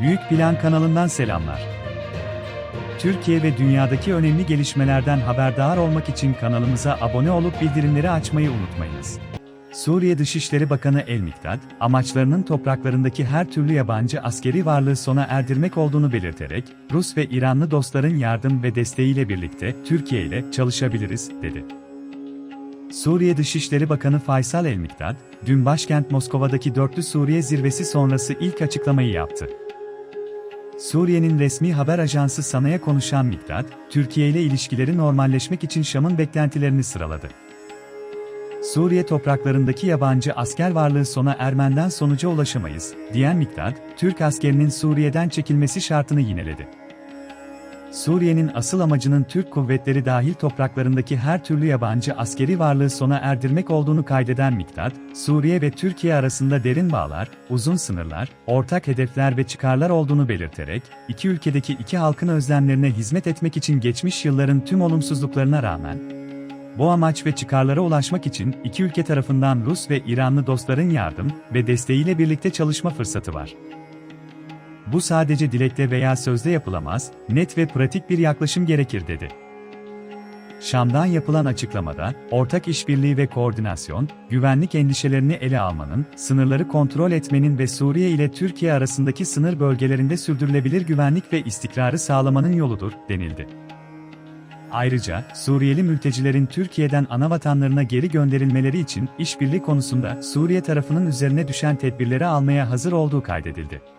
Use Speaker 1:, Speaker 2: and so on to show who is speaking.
Speaker 1: Büyük Plan kanalından selamlar. Türkiye ve dünyadaki önemli gelişmelerden haberdar olmak için kanalımıza abone olup bildirimleri açmayı unutmayınız. Suriye Dışişleri Bakanı El Mikdad, amaçlarının topraklarındaki her türlü yabancı askeri varlığı sona erdirmek olduğunu belirterek, Rus ve İranlı dostların yardım ve desteğiyle birlikte Türkiye ile çalışabiliriz, dedi. Suriye Dışişleri Bakanı Faysal El Mikdad, dün başkent Moskova'daki Dörtlü Suriye zirvesi sonrası ilk açıklamayı yaptı. Suriye'nin resmi haber ajansı Sana'ya konuşan Mikdad, Türkiye ile ilişkileri normalleşmek için Şam'ın beklentilerini sıraladı. Suriye topraklarındaki yabancı asker varlığı sona ermenden sonuca ulaşamayız, diyen Mikdad, Türk askerinin Suriye'den çekilmesi şartını yineledi. Suriye'nin asıl amacının Türk kuvvetleri dahil topraklarındaki her türlü yabancı askeri varlığı sona erdirmek olduğunu kaydeden Mikdad, Suriye ve Türkiye arasında derin bağlar, uzun sınırlar, ortak hedefler ve çıkarlar olduğunu belirterek, iki ülkedeki iki halkın özlemlerine hizmet etmek için geçmiş yılların tüm olumsuzluklarına rağmen, bu amaç ve çıkarlara ulaşmak için iki ülke tarafından Rus ve İranlı dostların yardım ve desteğiyle birlikte çalışma fırsatı var. Bu sadece dilekte veya sözde yapılamaz, net ve pratik bir yaklaşım gerekir dedi. Şam'dan yapılan açıklamada, ortak işbirliği ve koordinasyon, güvenlik endişelerini ele almanın, sınırları kontrol etmenin ve Suriye ile Türkiye arasındaki sınır bölgelerinde sürdürülebilir güvenlik ve istikrarı sağlamanın yoludur, denildi. Ayrıca, Suriyeli mültecilerin Türkiye'den anavatanlarına geri gönderilmeleri için işbirliği konusunda Suriye tarafının üzerine düşen tedbirleri almaya hazır olduğu kaydedildi.